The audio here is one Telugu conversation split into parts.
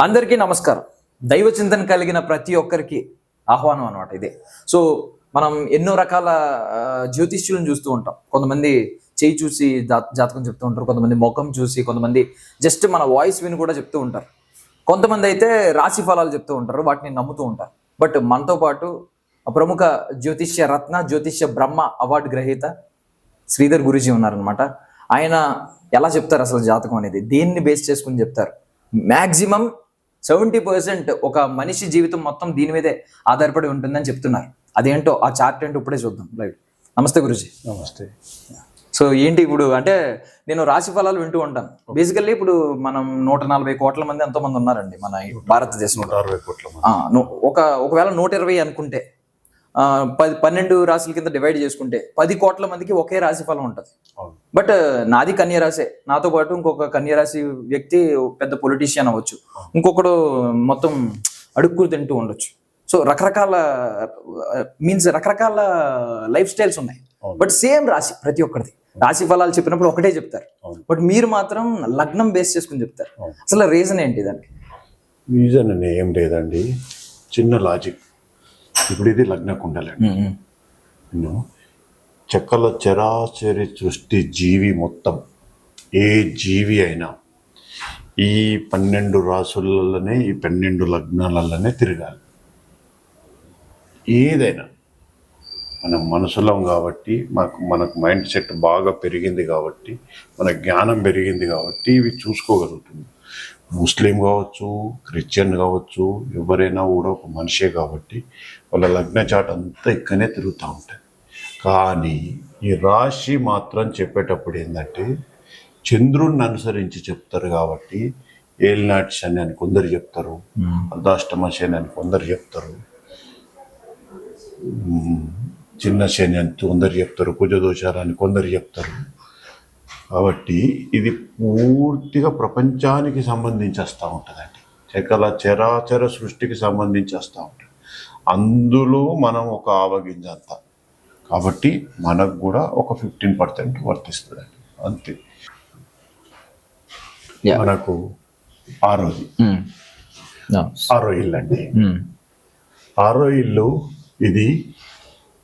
అందరికీ నమస్కారం. దైవ చింతన కలిగిన ప్రతి ఒక్కరికి ఆహ్వానం అనమాట ఇదే. సో మనం ఎన్నో రకాల జ్యోతిష్యులను చూస్తూ ఉంటాం. కొంతమంది చేయి చూసి జాతకం చెప్తూ ఉంటారు కొంతమంది ముఖం చూసి కొంతమంది జస్ట్ మన వాయిస్ విని కూడా చెప్తూ ఉంటారు. కొంతమంది అయితే రాశి ఫలాలు చెప్తూ ఉంటారు వాటిని నమ్ముతూ ఉంటారు. బట్ మనతో పాటు ప్రముఖ జ్యోతిష్య రత్న జ్యోతిష్య బ్రహ్మ అవార్డు గ్రహీత శ్రీధర్ గురుజీ ఉన్నారనమాట ఆయన ఎలా చెప్తారు అసలు జాతకం అనేది? దేన్ని బేస్ చేసుకుని చెప్తారు? మ్యాక్సిమం సెవెంటీ పర్సెంట్ ఒక మనిషి జీవితం మొత్తం దీని మీదే ఆధారపడి ఉంటుందని చెప్తున్నారు. అదేంటో ఆ చార్ట్ ఏంటో ఇప్పుడే చూద్దాం. రైట్ నమస్తే గురుజీ. నమస్తే. సో ఏంటి ఇప్పుడు అంటే నేను రాశి ఫలాలు వింటూ ఉంటాను. బేసికల్లీ ఇప్పుడు మనం నూట నలభై కోట్ల మంది ఎంతో మంది ఉన్నారండి మన భారతదేశంలో. ఒక ఒకవేళ నూట ఇరవై అనుకుంటే పది పన్నెండు రాశుల కింద డివైడ్ చేసుకుంటే పది కోట్ల మందికి ఒకే రాశి ఫలం ఉంటుంది. బట్ నాది కన్య రాశే నాతో పాటు ఇంకొక కన్య రాశి వ్యక్తి పెద్ద పొలిటీషియన్ అవ్వచ్చు. ఇంకొకడు మొత్తం అడుక్కులు తింటూ ఉండొచ్చు. సో రకరకాల మీన్స్ రకరకాల లైఫ్ స్టైల్స్ ఉన్నాయి. బట్ సేమ్ రాశి ప్రతి ఒక్కరిది రాశి ఫలాలు చెప్పినప్పుడు ఒకటే చెప్తారు. బట్ మీరు మాత్రం లగ్నం బేస్ చేసుకుని చెప్తారు. అసలు రీజన్ ఏంటి దానికి రీజన్ అని ఏం లేదండి. చిన్న లాజిక్ ఇప్పుడు ఇది లగ్న కుండలండి నేను చెక్కల చరాచరి సృష్టి జీవి మొత్తం ఏ జీవి అయినా ఈ పన్నెండు రాసులలోనే ఈ పన్నెండు లగ్నాలలోనే తిరగాలి. ఏదైనా మనం మనసులం కాబట్టి మాకు మనకు మైండ్ సెట్ బాగా పెరిగింది కాబట్టి మన జ్ఞానం పెరిగింది కాబట్టి ఇవి చూసుకోగలుగుతుంది ముస్లిం కావచ్చు క్రిస్టియన్ కావచ్చు ఎవరైనా కూడా ఒక మనిషే కాబట్టి వాళ్ళ లగ్న చాట్ అంతా ఇక్కడనే తిరుగుతూ ఉంటుంది కానీ ఈ రాశి మాత్రం చెప్పేటప్పుడు ఏంటంటే చంద్రుణ్ణి అనుసరించి చెప్తారు కాబట్టి ఏలినాటి శని అని కొందరు చెప్తారు అర్ధాష్టమ శని అని కొందరు చెప్తారు చిన్న శని అని కొందరు చెప్తారు కుజదోషాలు అని కొందరు చెప్తారు. కాబట్టి ఇది పూర్తిగా ప్రపంచానికి సంబంధించి వస్తూ ఉంటుందండి. చకల చరాచర సృష్టికి సంబంధించి వస్తూ ఉంటుంది. అందులో మనం ఒక ఆవగింజ అంతా కాబట్టి మనకు కూడా ఒక ఫిఫ్టీన్ పర్సెంట్ వర్తిస్తుందండి. అంతే. మనకు ఆరోది ఆరో ఇల్లు అండి ఆరో ఇల్లు ఇది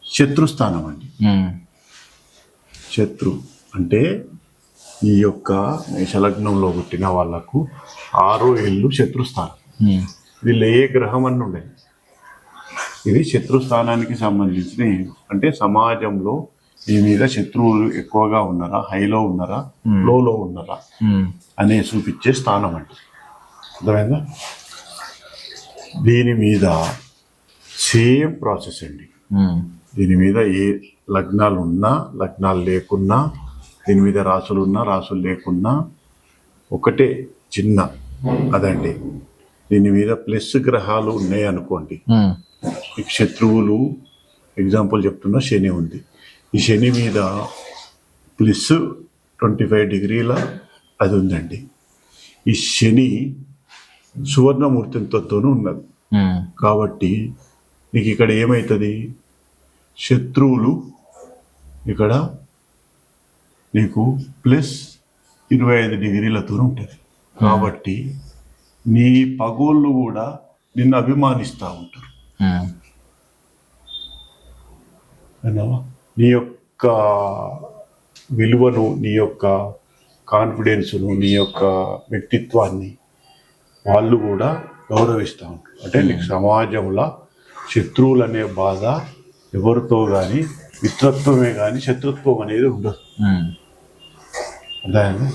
శత్రుస్థానం అండి. శత్రు అంటే ఈ యొక్క మేషలగ్నంలో పుట్టిన వాళ్ళకు ఆరో ఇల్లు శత్రుస్థానం. వీళ్ళు ఏ గ్రహం అని ఉండేది. ఇది శత్రుస్థానానికి సంబంధించిన. అంటే సమాజంలో ఈ మీద శత్రువులు ఎక్కువగా ఉన్నారా హైలో ఉన్నారా లోలో ఉన్నారా అనే చూపించే స్థానం అండి. అర్థమైందా? దీని మీద సేమ్ ప్రాసెస్ అండి. దీని మీద ఏ లగ్నాలు ఉన్నా లగ్నాలు లేకున్నా దీని మీద రాసులు ఉన్నా రాసులు లేకున్నా ఒకటే చిన్న అదండి. దీని మీద ప్లస్ గ్రహాలు ఉన్నాయి అనుకోండి. ఈ శత్రువులు ఎగ్జాంపుల్ చెప్తున్నా శని ఉంది. ఈ శని మీద ప్లస్ ట్వంటీ ఫైవ్ డిగ్రీల అది ఉందండి. ఈ శని సువర్ణమూర్తితోనూ ఉన్నది. కాబట్టి నీకు ఇక్కడ ఏమవుతుంది శత్రువులు ఇక్కడ నీకు ప్లస్ ఇరవై ఐదు డిగ్రీలతో ఉంటుంది. కాబట్టి నీ పగోళ్ళు కూడా నిన్ను అభిమానిస్తూ ఉంటారు. విన్నావా? నీ యొక్క విలువను నీ యొక్క కాన్ఫిడెన్స్ను నీ యొక్క వ్యక్తిత్వాన్ని వాళ్ళు కూడా గౌరవిస్తూ ఉంటారు. అంటే నీకు సమాజంలో శత్రువులు అనే బాధ ఎవరితో కానీ మిత్రత్వమే కానీ శత్రుత్వం అనేది ఉండదు. అర్థమైందా?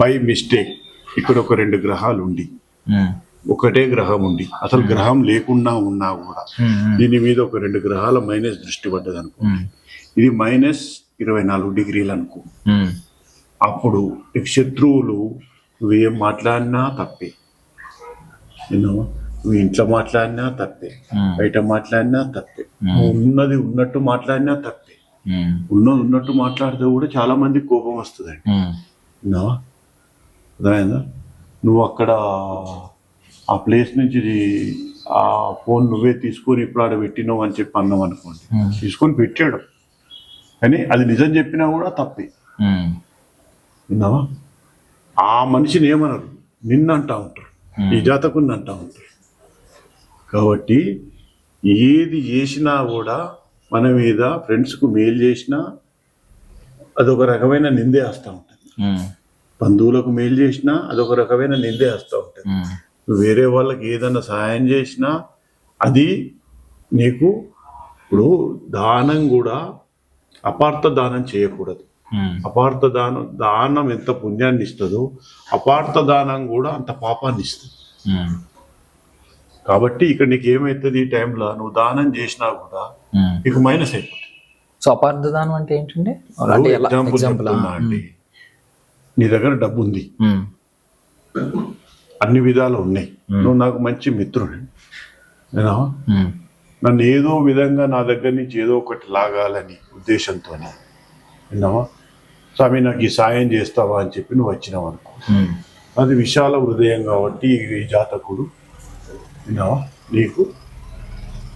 బై మిస్టేక్ ఇక్కడ ఒక రెండు గ్రహాలు ఉండి ఒకటే గ్రహం ఉండి అసలు గ్రహం లేకుండా ఉన్నా కూడా దీని మీద ఒక రెండు గ్రహాల మైనస్ దృష్టి పడ్డది అనుకో. ఇది మైనస్ ఇరవై నాలుగు డిగ్రీలు అనుకో. అప్పుడు శత్రువులు నువ్వేం మాట్లాడినా తప్పే. విన్నావా? నువ్వు ఇంట్లో మాట్లాడినా తప్పే. బయట మాట్లాడినా తప్పే. ఉన్నది ఉన్నట్టు మాట్లాడినా తప్పే. ఉన్నది ఉన్నట్టు మాట్లాడితే కూడా చాలా మంది కోపం వస్తుందండి. అర్థమైందా? నువ్వు అక్కడ ఆ ప్లేస్ నుంచి ఆ ఫోన్ నువ్వే తీసుకొని ఇప్పుడు ఆడ పెట్టినావు అని చెప్పి అన్నావు అనుకోండి. తీసుకొని పెట్టాడు. కానీ అది నిజం చెప్పినా కూడా తప్పే. విన్నావా? ఆ మనిషిని ఏమనరు? నిన్ను అంటా ఉంటారు ఈ జాతకుని అంటా ఉంటారు. కాబట్టి ఏది చేసినా కూడా మన మీద ఫ్రెండ్స్కు మేలు చేసినా అదొక రకమైన నిందే వస్తూ ఉంటుంది. బంధువులకు మేలు చేసినా అదొక రకమైన నిందే వస్తూ ఉంటుంది. వేరే వాళ్ళకి ఏదైనా సహాయం చేసినా అది నీకు ఇప్పుడు దానం కూడా అపార్థ దానం చేయకూడదు. అపార్థ దానం దానం ఎంత పుణ్యాన్ని ఇస్తుందో అపార్థ దానం కూడా అంత పాపాన్ని ఇస్తుంది. కాబట్టి ఇక్కడ నీకు ఏమవుతుంది ఈ టైంలో? నువ్వు దానం చేసినా కూడా. నీకు మైనస్ అయిపోతుంది. సో అపార్థదానం అంటే ఏంటండి? అంటే ఎలా? ఎగ్జాంపుల్ అండి. నీ దగ్గర డబ్బు ఉంది అన్ని విధాలు ఉన్నాయి. నువ్వు నాకు మంచి మిత్రుడు నన్ను ఏదో విధంగా నా దగ్గర నుంచి ఏదో ఒకటి లాగాలని ఉద్దేశంతో విన్నావా స్వామి నాకు ఈ సాయం చేస్తావా అని చెప్పి నువ్వు వచ్చినావు అనుకో అది విశాల హృదయం కాబట్టి ఈ జాతకుడు నీకు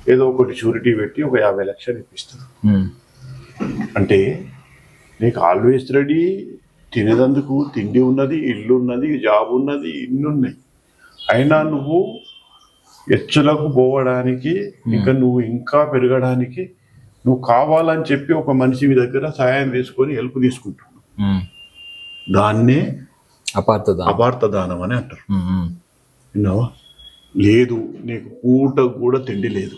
ఏదో ఒకటి షూరిటీ పెట్టి ఒక యాభై లక్షలు ఇప్పిస్తాడు ఉమ్, అంటే నీకు ఆల్వేస్ రెడీ తినేదందుకు తిండి ఉన్నది ఇల్లు ఉన్నది జాబ్ ఉన్నది ఇన్ని ఉన్నాయి అయినా నువ్వు ఎచ్చులకు పోవడానికి ఇంకా నువ్వు ఇంకా పెరగడానికి నువ్వు కావాలని చెప్పి ఒక మనిషి దగ్గర సహాయం తీసుకొని హెల్ప్ తీసుకుంటున్నావు. Hmm. దాన్నే అపార్థదానం అపార్థ దానం అని అంటారు. విన్నావా లేదు నీకు పూట కూడా తిండి లేదు.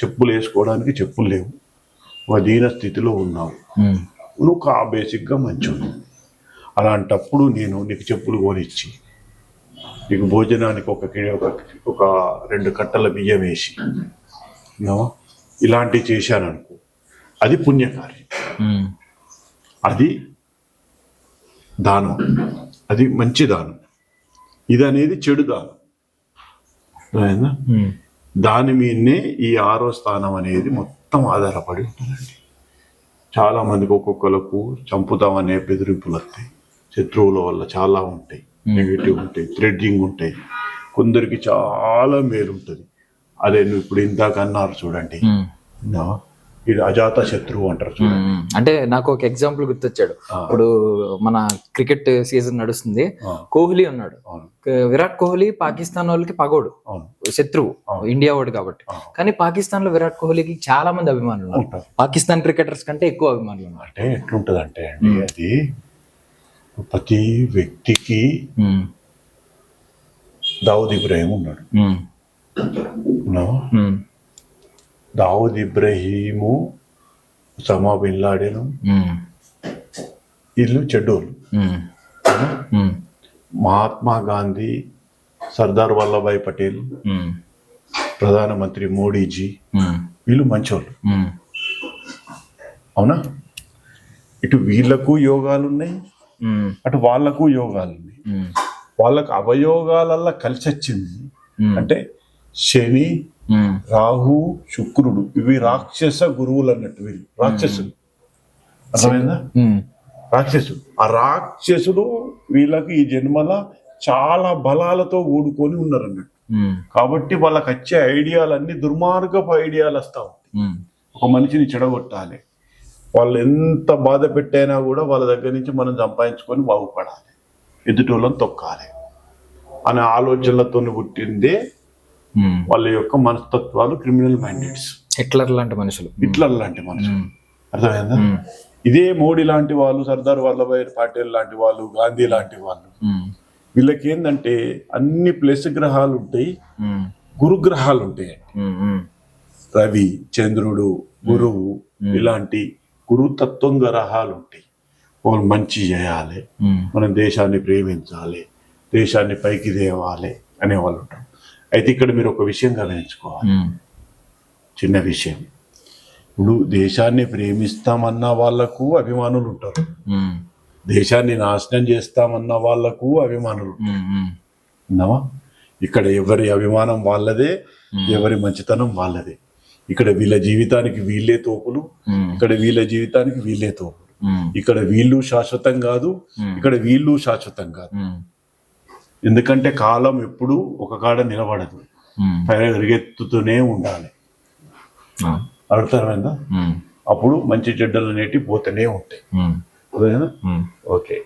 చెప్పులు వేసుకోవడానికి చెప్పులు లేవు. దీన స్థితిలో ఉన్నావు. నువ్వు కా బేసిక్గా మంచోడు అలాంటప్పుడు నేను నీకు చెప్పులు కొనిచ్చి నీకు భోజనానికి ఒక ఒక రెండు కట్టల బియ్యం వేసి? ఇలాంటివి చేశాను అనుకో అది పుణ్యకార్యం. అది దానం. అది మంచి దానం. ఇది అనేది చెడు దానం. దాని మీదనే ఈ ఆరో స్థానం అనేది మొత్తం ఆధారపడి ఉంటుందండి. చాలా మందికి ఒక్కొక్కలకు చంపుతామనే బెదిరింపులు వస్తాయి. శత్రువుల వల్ల చాలా ఉంటాయి. నెగిటివ్ ఉంటాయి. థ్రెడ్జింగ్ ఉంటాయి. కొందరికి చాలా మేలు ఉంటుంది అదే నువ్వు ఇప్పుడు ఇందాక అన్నారు చూడండి? ఇది అజాత శత్రువు అంటారు చూడండి. అంటే నాకు ఒక ఎగ్జాంపుల్ గుర్తొచ్చాడు. ఇప్పుడు మన క్రికెట్ సీజన్ నడుస్తుంది. కోహ్లీ ఉన్నాడు. విరాట్ కోహ్లీ పాకిస్తాన్ వాళ్ళకి పగోడు. శత్రువు. ఇండియా వాడు కాబట్టి. కానీ పాకిస్తాన్లో విరాట్ కోహ్లీకి చాలా మంది అభిమానులు ఉన్నారు. ఉంటారు. పాకిస్తాన్ క్రికెటర్స్ కంటే ఎక్కువ అభిమానులు ఉన్నారు. అంటే ఎట్లుంటది అంటే అండి అది ప్రతి వ్యక్తికి దావుద్ ఇబ్రాహిం ఉన్నాడు. దావుద్ ఇబ్రహీము సమా బిన్ లాడెను వీళ్ళు చెడ్డోళ్ళు. ఉమ్, మహాత్మా గాంధీ సర్దార్ వల్లభాయ్ పటేల్ ప్రధానమంత్రి మోడీజీ వీళ్ళు మంచోళ్ళు. అవునా? ఇటు వీళ్ళకు యోగాలు ఉన్నాయి అటు వాళ్ళకు యోగాలు ఉన్నాయి వాళ్ళకు అవయోగాలల్లా కలిసి వచ్చింది అంటే శని రాహు శుక్రుడు ఇవి రాక్షస గురువులు అన్నట్టు వీళ్ళు. రాక్షసులు. అర్థమైందా? ఉమ్, రాక్షసుడు. ఆ రాక్షసుడు వీళ్ళకి ఈ జన్మల చాలా బలాలతో ఊడుకొని ఉన్నారు అన్నట్టు కాబట్టి వాళ్ళకి వచ్చే ఐడియాలన్నీ దుర్మార్గపు ఐడియాలు వస్తా ఉంటాయి. ఒక మనిషిని చెడగొట్టాలి. వాళ్ళు ఎంత బాధ పెట్టైనా కూడా వాళ్ళ దగ్గర నుంచి మనం సంపాదించుకొని బాగుపడాలి. ఎదుటోళ్ళని తొక్కాలి. అనే ఆలోచనలతో పుట్టిందే. వాళ్ళ యొక్క మనస్తత్వాలు క్రిమినల్ మైండెడ్స్ హిట్లర్ లాంటి మనుషులు. హిట్లర్ లాంటి మనుషులు. ఉమ్, అర్థమైందా? ఇదే మోడీ లాంటి వాళ్ళు సర్దార్ వల్లభాయ్ పటేల్ లాంటి వాళ్ళు గాంధీ లాంటి వాళ్ళు. వీళ్ళకి ఏంటంటే అన్ని ప్లస్ గ్రహాలు ఉంటాయి గురుగ్రహాలు ఉంటాయి. రవి చంద్రుడు గురువు ఇలాంటి గురుతత్వం గ్రహాలు ఉంటాయి. వాళ్ళు మంచి చేయాలి మన దేశాన్ని ప్రేమించాలి దేశాన్ని పైకి తేవాలి అనేవాళ్ళు ఉంటారు. అయితే ఇక్కడ మీరు ఒక విషయం గమనించుకోవాలి. చిన్న విషయం. ఇప్పుడు దేశాన్ని ప్రేమిస్తామన్న వాళ్ళకు అభిమానులు ఉంటారు. దేశాన్ని నాశనం చేస్తామన్న వాళ్ళకు అభిమానులు విన్నావా ఇక్కడ ఎవరి అభిమానం వాళ్ళదే ఎవరి మంచితనం వాళ్ళదే. ఇక్కడ వీళ్ళ జీవితానికి వీళ్ళే తోపులు ఇక్కడ వీళ్ళ జీవితానికి వీళ్ళే తోపులు. ఇక్కడ వీళ్ళు శాశ్వతం కాదు ఇక్కడ వీళ్ళు శాశ్వతం కాదు. ఎందుకంటే కాలం ఎప్పుడు ఒక కాడ నిలబడదు. పరిగెత్తుతూనే ఉండాలి. అర్థమైందా? అప్పుడు మంచి చెడ్డలు అనేటివి పోతూనే ఉంటాయి. ఓకే.